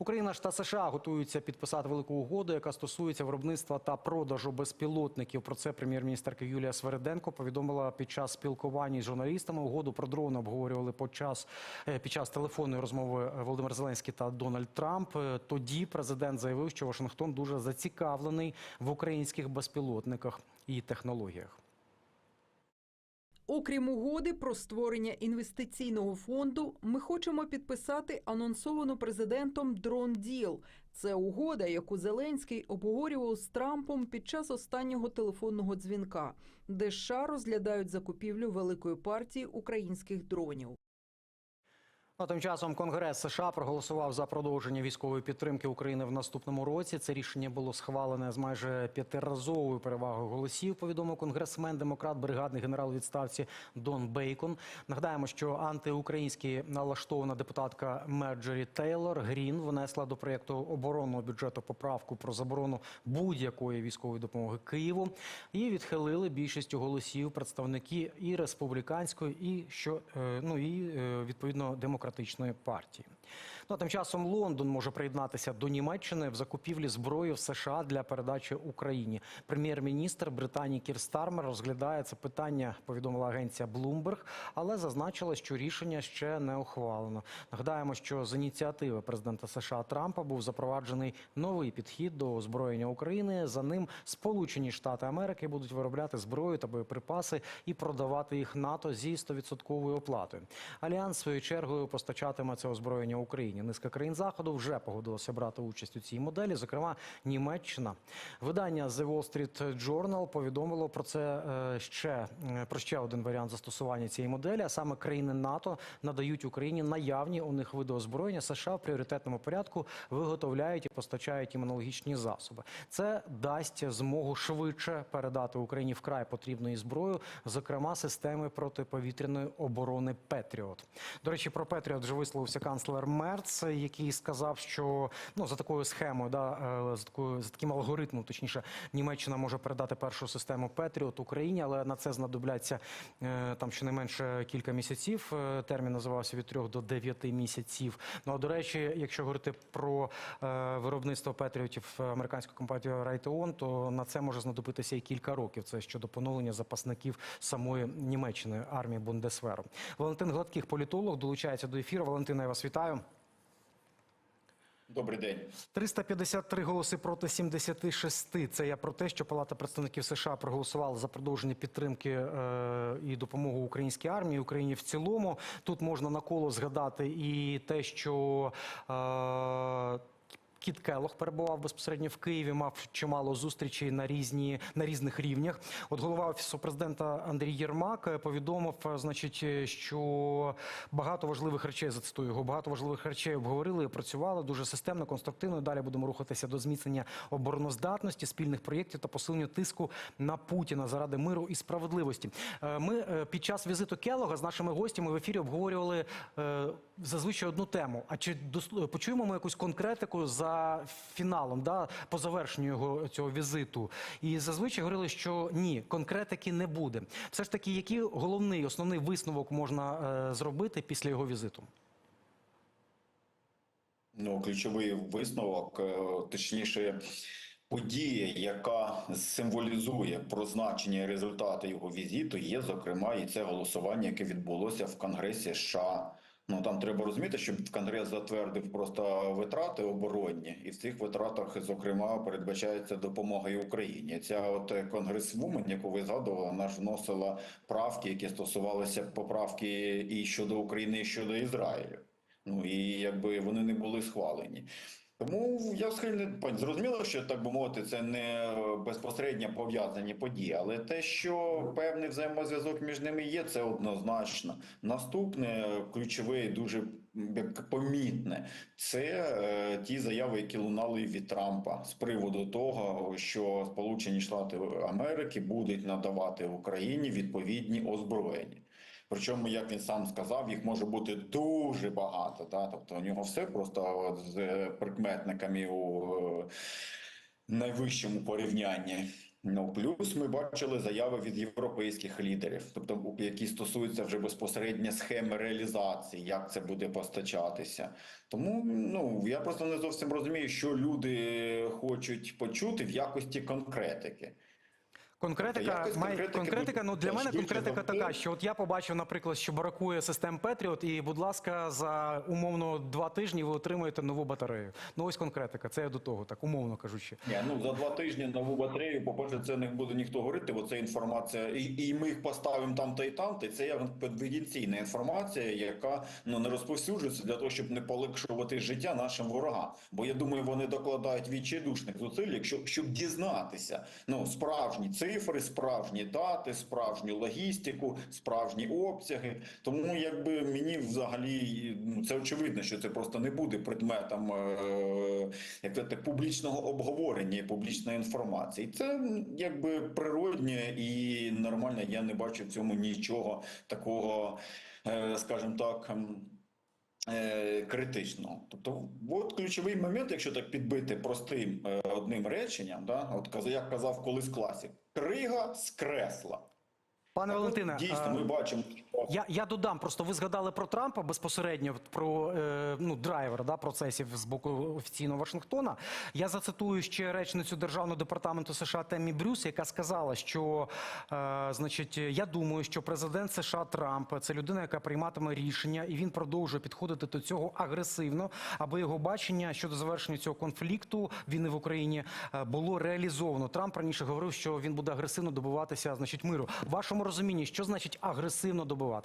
Україна ж та США готуються підписати велику угоду, яка стосується виробництва та продажу безпілотників. Про це прем'єр-міністерка Юлія Свериденко повідомила під час спілкування з журналістами. Угоду про дрони обговорювали під час, е, під час телефонної розмови Володимир Зеленський та Дональд Трамп. Е, Тоді президент заявив, що Вашингтон дуже зацікавлений в українських безпілотниках і технологіях. Окрім угоди про створення інвестиційного фонду, ми хочемо підписати анонсовану президентом дрон діл. Це угода, яку Зеленський обговорював з Трампом під час останнього телефонного дзвінка, де США розглядають закупівлю великої партії українських дронів. Ну, тим часом Конгрес США проголосував за продовження військової підтримки України в наступному році. Це рішення було схвалене з майже п'ятиразовою перевагою голосів. Повідомив конгресмен демократ, бригадний генерал відставці Дон Бейкон. Нагадаємо, що антиукраїнськи налаштована депутатка Мерджері Тейлор Грін внесла до проєкту оборонного бюджету поправку про заборону будь-якої військової допомоги Києву. Її відхилили більшістю голосів представники і республіканської, і що е, ну і е, відповідно демократичної партії. Ну а тим часом Лондон може приєднатися до Німеччини в закупівлі зброї в США для передачі Україні. Прем'єр-міністр Британії Кір Стармер розглядає це питання. Повідомила агенція Bloomberg, але зазначила, що рішення ще не ухвалено. Нагадаємо, що з ініціативи президента США Трампа був запроваджений новий підхід до озброєння України. За ним Сполучені Штати Америки будуть виробляти зброю та боєприпаси і продавати їх НАТО зі 100% оплатою. Альянс своєю чергою постачатиме це озброєння Україні. Низка країн заходу вже погодилося брати участь у цій моделі, зокрема Німеччина. Видання The Wall Street Journal повідомило про це е, ще е, про ще один варіант застосування цієї моделі. А саме країни НАТО надають Україні наявні у них види озброєння. США в пріоритетному порядку виготовляють і постачають їм аналогічні засоби. Це дасть змогу швидше передати Україні вкрай потрібної зброї, зокрема системи протиповітряної оборони Петріот. До речі, про Петріот вже висловився канцлер Мерц, який сказав, що ну за такою схемою, да е, за такою за таким алгоритмом, точніше, Німеччина може передати першу систему Петріот Україні, але на це знадобляться е, там щонайменше кілька місяців. Е, Термін називався від 3 до 9 місяців. Ну а до речі, якщо говорити про виробництво Петріотів американської компанії Raytheon, то на це може знадобитися і кілька років. Це щодо поновлення запасників самої Німеччини армії Бундесверу. Валентин Гладких, політолог, долучається до ефіру. Валентина, я вас вітаю. Добрий день. 353 голоси проти 76. Це я про те, що Палата представників США проголосувала за продовження підтримки е, і допомогу українській армії, Україні в цілому. Тут можна наколо згадати і те, що. Е, Кіт Келох перебував безпосередньо в Києві, мав чимало зустрічей на різні на різних рівнях. От голова офісу президента Андрій Єрмак е, повідомив, е, значить, е, що багато важливих речей зацитую його. Багато важливих речей обговорили, працювали дуже системно, конструктивно. Далі будемо рухатися до зміцнення обороноздатності, спільних проєктів та посилення тиску на Путіна заради миру і справедливості. Ми під час візиту Келога з нашими гостями в ефірі обговорювали зазвичай одну тему. А чи почуємо ми якусь конкретику за фіналом, да, по завершенню його цього візиту? І зазвичай говорили, що ні, конкретики не буде. Все ж таки, який головний основний висновок можна е, зробити після його візиту? Ну, ключовий висновок, е, точніше, подія, яка символізує прозначення і результати його візиту, є зокрема і це голосування, яке відбулося в Конгресі США. Ну там треба розуміти, щоб Конгрес затвердив просто витрати оборонні, і в цих витратах, зокрема, передбачається допомога і Україні. Ця от конгресвумен, яку ви згадували, вона ж вносила правки, які стосувалися поправки і щодо України, і щодо Ізраїлю. Ну і якби вони не були схвалені. Тому я схильний зрозуміло, що так би мовити, це не безпосередньо пов'язані події, але те, що певний взаємозв'язок між ними є, це однозначно. Наступне ключове і дуже помітне це е, ті заяви, які лунали від Трампа з приводу того, що Сполучені Штати Америки будуть надавати Україні відповідні озброєння. Причому, як він сам сказав, їх може бути дуже багато. Та? Тобто у нього все просто з прикметниками у е, найвищому порівнянні. Ну, плюс ми бачили заяви від європейських лідерів, тобто які стосуються вже безпосередньо схеми реалізації, як це буде постачатися. Тому ну я просто не зовсім розумію, що люди хочуть почути в якості конкретики. Конкретика має конкретика. Ну для мене конкретика завжди. така, що от я побачив, наприклад, що бракує систем Петріот, і, будь ласка, за умовно два тижні ви отримаєте нову батарею. Ну ось конкретика. Це я до того, так умовно кажучи. Ні, ну за два тижні нову батарею, по-перше, це не буде ніхто говорити, бо це інформація, і, і ми їх поставимо там та й там, та це є конфіденційна інформація, яка ну не розповсюджується для того, щоб не полегшувати життя нашим ворогам. Бо я думаю, вони докладають відчайдушних зусиль, якщо щоб дізнатися ну справжні цифри, справжні дати, справжню логістику, справжні обсяги. Тому якби мені взагалі ну це очевидно, що це просто не буде предметом е, як це, публічного обговорення, публічної інформації. Це якби природнє і нормально. Я не бачу в цьому нічого такого, е, скажімо так. Е, Критично, тобто, от ключовий момент, якщо так підбити простим е, одним реченням, да, от як казав колись класик, крига з кресла. Пане Валентине, дійсно, ми бачимо, Я, я додам, просто ви згадали про Трампа безпосередньо про е, ну, драйвера да, процесів з боку офіційного Вашингтона. Я зацитую ще речницю Державного департаменту США Теммі Брюс, яка сказала, що е, значить, я думаю, що президент США Трамп це людина, яка прийматиме рішення, і він продовжує підходити до цього агресивно, аби його бачення щодо завершення цього конфлікту війни в Україні е, було реалізовано. Трамп раніше говорив, що він буде агресивно добиватися, значить, миру. В вашому розумінні, що значить агресивно добиватися?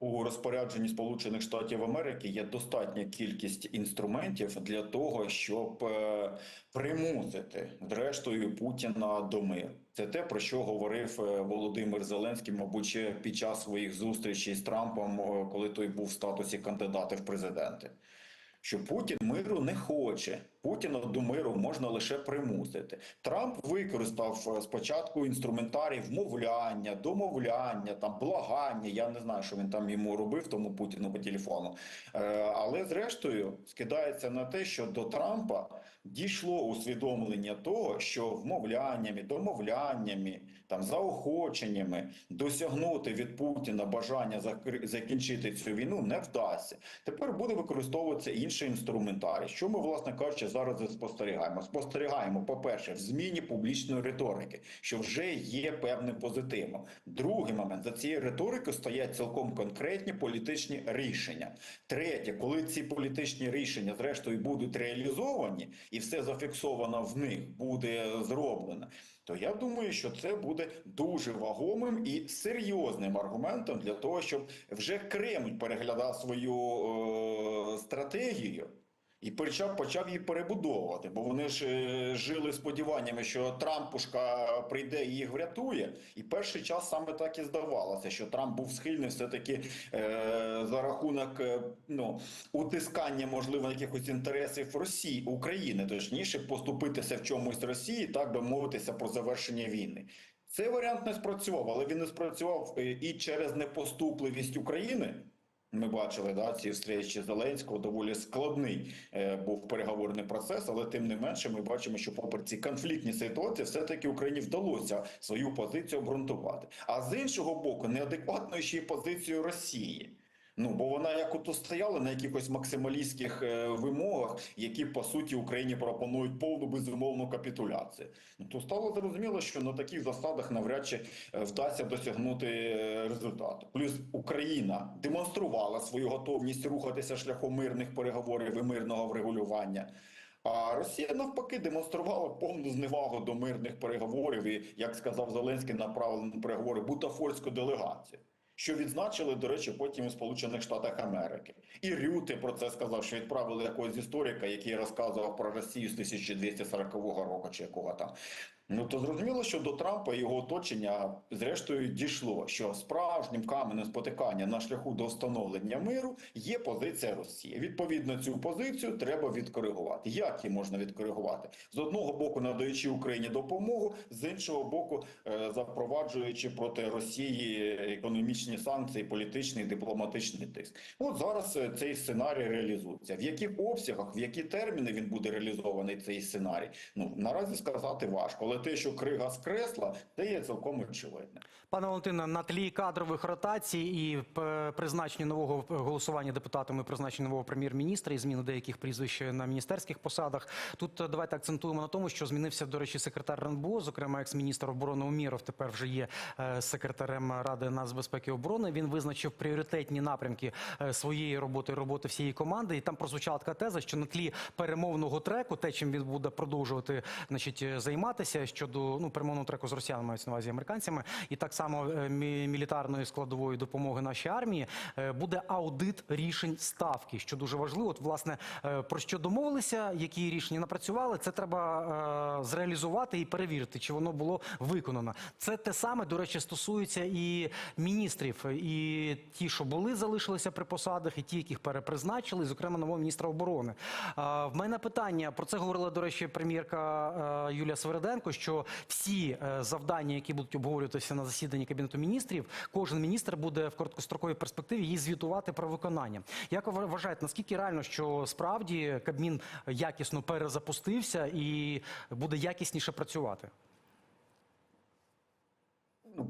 У розпорядженні Сполучених Штатів Америки є достатня кількість інструментів для того, щоб е, примусити зрештою Путіна до миру. Це те про що говорив е, Володимир Зеленський, мабуть, під час своїх зустрічей з Трампом, коли той був в статусі кандидата в президенти. Що Путін миру не хоче. Путіна до миру можна лише примусити. Трамп використав е, спочатку інструментарій вмовляння, домовляння, там благання. Я не знаю, що він там йому робив, тому Путіну по телефону. Е, але зрештою скидається на те, що до Трампа дійшло усвідомлення того, що вмовляннями, домовляннями, там заохоченнями досягнути від Путіна бажання закінчити цю війну не вдасться. Тепер буде використовуватися інший інструментарій. Що ми, власне кажучи, зараз спостерігаємо? Спостерігаємо, по-перше, в зміні публічної риторики, що вже є певним позитивом. Другий момент за цією риторикою стоять цілком конкретні політичні рішення. Третє, коли ці політичні рішення, зрештою, будуть реалізовані, і все зафіксовано в них буде зроблено. То я думаю, що це буде дуже вагомим і серйозним аргументом для того, щоб вже Кремль переглядав свою е, стратегію і почав, почав її перебудовувати. Бо вони ж е, жили сподіваннями, що Трампушка прийде і їх врятує. І перший час саме так і здавалося, що Трамп був схильний все-таки е, за рахунок е, ну, утискання, можливо, якихось інтересів Росії, України, точніше, поступитися в чомусь Росії, так би мовитися про завершення війни. Цей варіант не спрацював, але він не спрацював е, і через непоступливість України. Ми бачили да, ці зустрічі Зеленського доволі складний е, був переговорний процес, але тим не менше ми бачимо, що попри ці конфліктні ситуації, все-таки Україні вдалося свою позицію обґрунтувати. А з іншого боку, неадекватною ще й позицію Росії. Ну бо вона як ото стояла на якихось максималістських е, вимогах, які по суті Україні пропонують повну безумовну капітуляцію. Ну то стало зрозуміло, що на таких засадах навряд чи е, вдасться досягнути е, результату. Плюс Україна демонструвала свою готовність рухатися шляхом мирних переговорів і мирного врегулювання. А Росія навпаки демонструвала повну зневагу до мирних переговорів і, як сказав Зеленський, направила на переговори бутафорську делегацію. Що відзначили, до речі, потім у Сполучених Штатах Америки. І Рюти про це сказав, що відправили якогось історика, який розказував про Росію з 1240 року чи якого там. Ну то зрозуміло, що до Трампа і його оточення зрештою дійшло, що справжнім каменем спотикання на шляху до встановлення миру є позиція Росії. Відповідно, цю позицію треба відкоригувати. Як її можна відкоригувати? З одного боку, надаючи Україні допомогу, з іншого боку, е, запроваджуючи проти Росії економічні санкції, політичний дипломатичний тиск. От зараз е, цей сценарій реалізується. В яких обсягах, в які терміни він буде реалізований цей сценарій? Ну наразі сказати важко, але те, що крига скресла, це є цілком очевидне. Пане Валентине, на тлі кадрових ротацій і е, призначення нового голосування депутатами, призначення нового прем'єр-міністра і зміни деяких прізвищ на міністерських посадах. Тут е, давайте акцентуємо на тому, що змінився, до речі, секретар РНБО, зокрема екс-міністр оборони Уміров, тепер вже є е, секретарем Ради нацбезпеки і оборони. Він визначив пріоритетні напрямки е, своєї роботи, роботи всієї команди. І там прозвучала така теза, що на тлі перемовного треку, те, чим він буде продовжувати значить, е, займатися щодо ну перемовного треку з росіянами, мається на увазі американцями, і так само е, мілітарної складової допомоги нашій армії, е, буде аудит рішень ставки, що дуже важливо. От власне е, про що домовилися, які рішення напрацювали, це треба зреалізувати і перевірити, чи воно було виконано. Це те саме, до речі, стосується і міністрів, і ті, що були, залишилися при посадах, і ті, яких перепризначили, зокрема нового міністра оборони. В мене питання про це говорила, до речі, прем'єрка Юлія Свериденко, що всі завдання, які будуть обговорюватися на засіданні кабінету міністрів, кожен міністр буде в короткостроковій перспективі їй звітувати про виконання. Як ви вважаєте, наскільки реально, що справді Кабмін якісно перезапустився і буде якісніше працювати?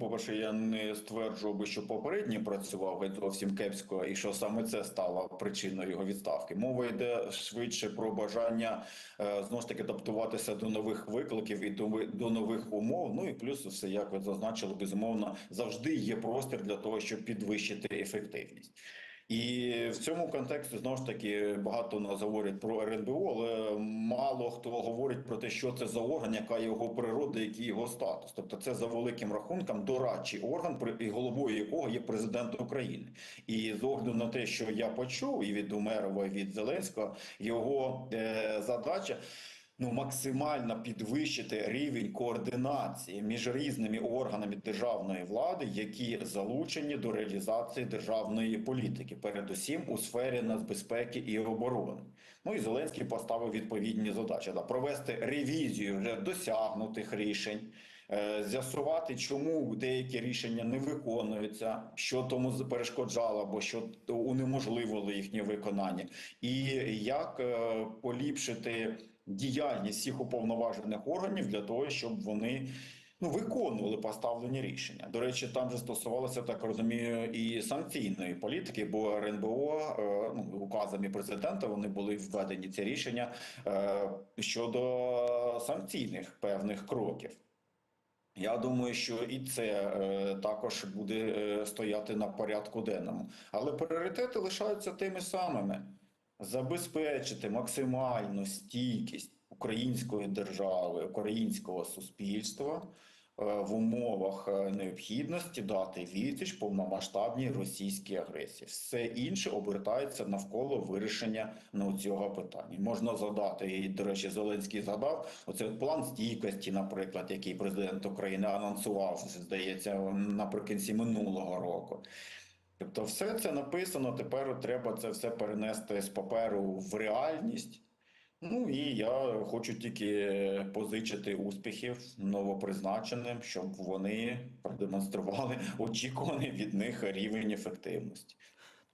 Ну, по-перше, я не стверджував би, що попередній працював зовсім кепсько, і що саме це стало причиною його відставки. Мова йде швидше про бажання е, знову ж таки адаптуватися до нових викликів і до нових умов. Ну і плюс все, як ви зазначили, безумовно, завжди є простір для того, щоб підвищити ефективність. І в цьому контексті знову ж таки багато у нас говорять про РНБО, але мало хто говорить про те, що це за орган, яка його природа, який його статус. Тобто, це за великим рахунком дорадчий орган, головою якого є президент України. І з огляду на те, що я почув і від Умерова, і від Зеленського, його е, задача. Ну, максимально підвищити рівень координації між різними органами державної влади, які залучені до реалізації державної політики, передусім у сфері нацбезпеки і оборони. Ну і Зеленський поставив відповідні задачі да, провести ревізію вже досягнутих рішень. е, З'ясувати, чому деякі рішення не виконуються, що тому перешкоджало, або що унеможливило їхнє виконання, і як е, поліпшити діяльність всіх уповноважених органів для того, щоб вони ну, виконували поставлені рішення. До речі, там же стосувалося, так розумію, і санкційної політики, бо РНБО е, ну, указами президента вони були введені ці рішення е, щодо санкційних певних кроків. Я думаю, що і це е, також буде е, стояти на порядку денному. Але пріоритети лишаються тими самими: забезпечити максимальну стійкість української держави, українського суспільства е, в умовах е, необхідності дати відсіч повномасштабній російській агресії. Все інше обертається навколо вирішення ну, цього питання. Можна задати, і, до речі, Зеленський згадав оцей от план стійкості, наприклад, який президент України анонсував, здається, наприкінці минулого року. Тобто, все це написано. Тепер треба це все перенести з паперу в реальність. Ну і я хочу тільки позичити успіхів новопризначеним, щоб вони продемонстрували очікуваний від них рівень ефективності.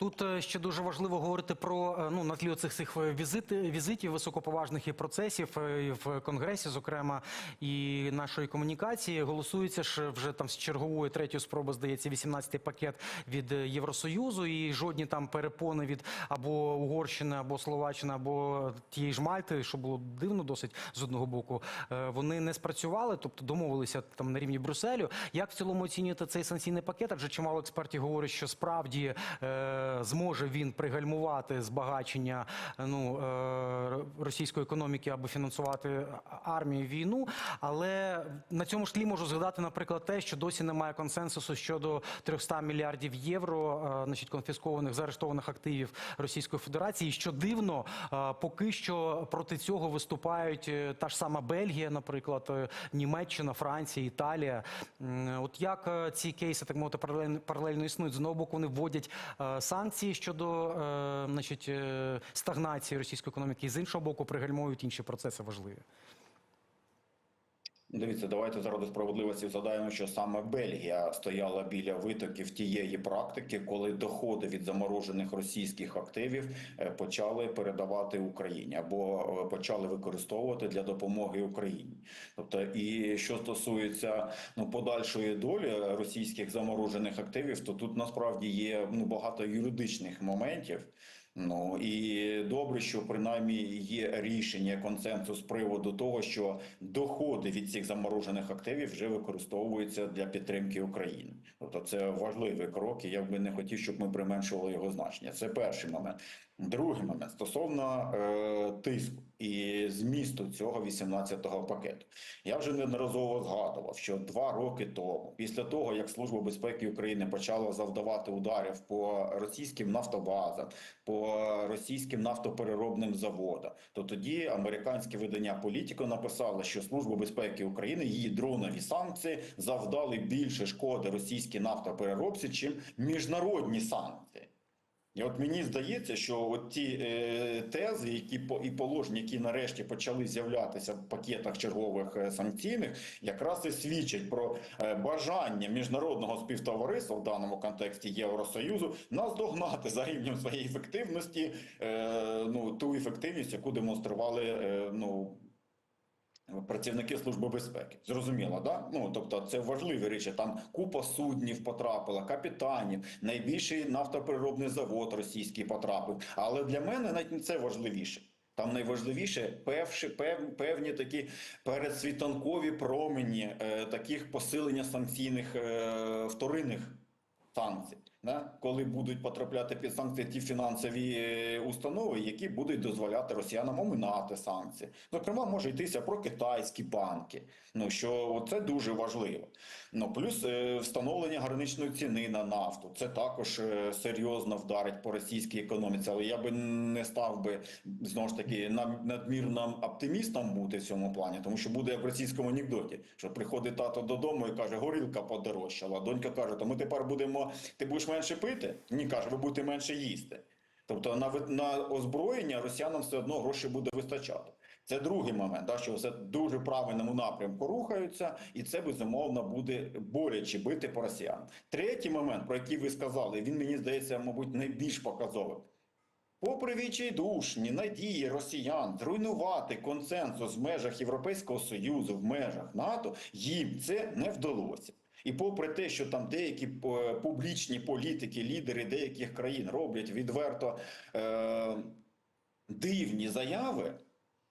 Тут е, ще дуже важливо говорити про е, ну на тлі оцих цих візити, візитів високоповажних і процесів е, і в конгресі, зокрема і нашої комунікації. Голосується ж вже там з чергової третьої спроби, здається, 18-й пакет від Євросоюзу, і жодні там перепони від або Угорщини, або Словаччини, або тієї ж Мальти, що було дивно досить з одного боку. Вони не спрацювали, тобто домовилися там на рівні Брюсселю. Як в цілому оцінюєте цей санкційний пакет? Адже чимало експертів говорять, що справді. Зможе він пригальмувати збагачення ну, е, російської економіки, аби фінансувати армію війну. Але на цьому ж тлі можу згадати, наприклад, те, що досі немає консенсусу щодо 300 мільярдів євро, е, значить, конфіскованих заарештованих активів Російської Федерації. Що дивно, е, поки що проти цього виступають та ж сама Бельгія, наприклад, Німеччина, Франція, Італія. От як ці кейси так мовити паралельно, існують? З одного боку, вони вводять е, санкції щодо е, значить, е, стагнації російської економіки, і з іншого боку, пригальмують інші процеси важливі. Дивіться, давайте заради справедливості згадаємо, що саме Бельгія стояла біля витоків тієї практики, коли доходи від заморожених російських активів е, почали передавати Україні або е, почали використовувати для допомоги Україні. Тобто, і що стосується ну подальшої долі російських заморожених активів, то тут насправді є ну багато юридичних моментів. Ну і добре, що принаймні є рішення консенсус з приводу того, що доходи від цих заморожених активів вже використовуються для підтримки України. Тобто це важливий крок, і я би не хотів, щоб ми применшували його значення. Це перший момент. Другий момент стосовно е, тиску і змісту цього 18-го пакету. Я вже неодноразово згадував, що два роки тому, після того як Служба безпеки України почала завдавати ударів по російським нафтобазам, по російським нафтопереробним заводам, то тоді американське видання Політіко написало, що Служба безпеки України її дронові санкції завдали більше шкоди російській нафтопереробці, чим міжнародні санкції. І от мені здається, що от ті е, тези, які по і положення, які нарешті почали з'являтися в пакетах чергових е, санкційних, якраз і свідчать про е, бажання міжнародного співтовариства в даному контексті Євросоюзу наздогнати за рівнем своєї ефективності, е, ну ту ефективність, яку демонстрували е, ну. Працівники служби безпеки зрозуміло, да? Ну тобто це важливі речі. Там купа суднів потрапила, капітанів, найбільший нафтопереробний завод російський потрапив. Але для мене навіть не це важливіше. Там найважливіше певши, пев, певні такі передсвітанкові промені е, таких посилення санкційних е, вторинних санкцій. Да? Коли будуть потрапляти під санкції ті фінансові е, установи, які будуть дозволяти росіянам оминати санкції. Зокрема, може йтися про китайські банки. Ну що це дуже важливо. Ну плюс е, встановлення граничної ціни на нафту. Це також е, серйозно вдарить по російській економіці. Але я би не став би знову ж таки надмірним оптимістом бути в цьому плані, тому що буде як в російському анекдоті, що приходить тато додому і каже, горілка подорожчала. Донька каже, то ми тепер будемо, ти будеш менше пити? Ні, каже, ви будете менше їсти. Тобто на, на озброєння росіянам все одно грошей буде вистачати. Це другий момент, да, що все дуже правильному напрямку рухаються, і це безумовно буде боляче бити по росіянам. Третій момент, про який ви сказали, він мені здається, мабуть, найбільш показовим. Попри відчайдушні надії росіян зруйнувати консенсус в межах Європейського Союзу, в межах НАТО, їм це не вдалося. І попри те, що там деякі е, публічні політики, лідери деяких країн роблять відверто е, дивні заяви,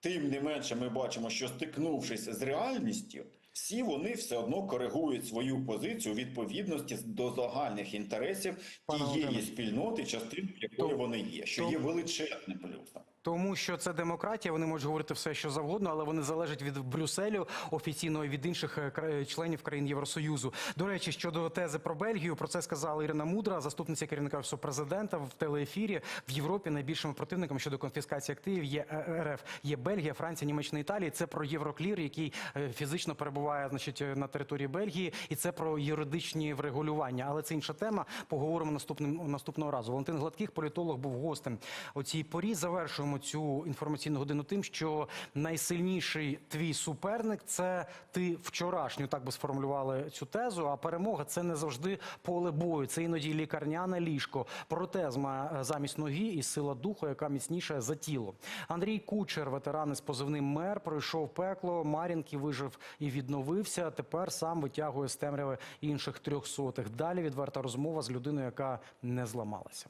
тим не менше ми бачимо, що стикнувшись з реальністю, всі вони все одно коригують свою позицію відповідності до загальних інтересів Пане тієї спільноти, частиною якої вони є, що є величезним плюсом. Тому що це демократія, вони можуть говорити все, що завгодно, але вони залежать від Брюсселю офіційно і від інших е, членів країн Євросоюзу. До речі, щодо тези про Бельгію, про це сказала Ірина Мудра, заступниця керівника офісу президента в телеефірі. В Європі найбільшими противниками щодо конфіскації активів є е, РФ, є Бельгія, Франція, Німеччина, Італія. Це про Євроклір, який е, фізично перебуває, значить, е, на території Бельгії, і це про юридичні врегулювання. Але це інша тема. Поговоримо наступним наступного разу. Валентин Гладких, політолог, був гостем у цій порі. Завершуємо цю інформаційну годину тим, що найсильніший твій суперник це ти вчорашню, так би сформулювали цю тезу. А перемога це не завжди поле бою. Це іноді лікарняне ліжко, протезма замість ноги і сила духу, яка міцніша за тіло. Андрій Кучер, ветеран із позивним мер, пройшов пекло. Мар'їнки вижив і відновився. Тепер сам витягує з темряви інших трьохсотих. Далі відверта розмова з людиною, яка не зламалася.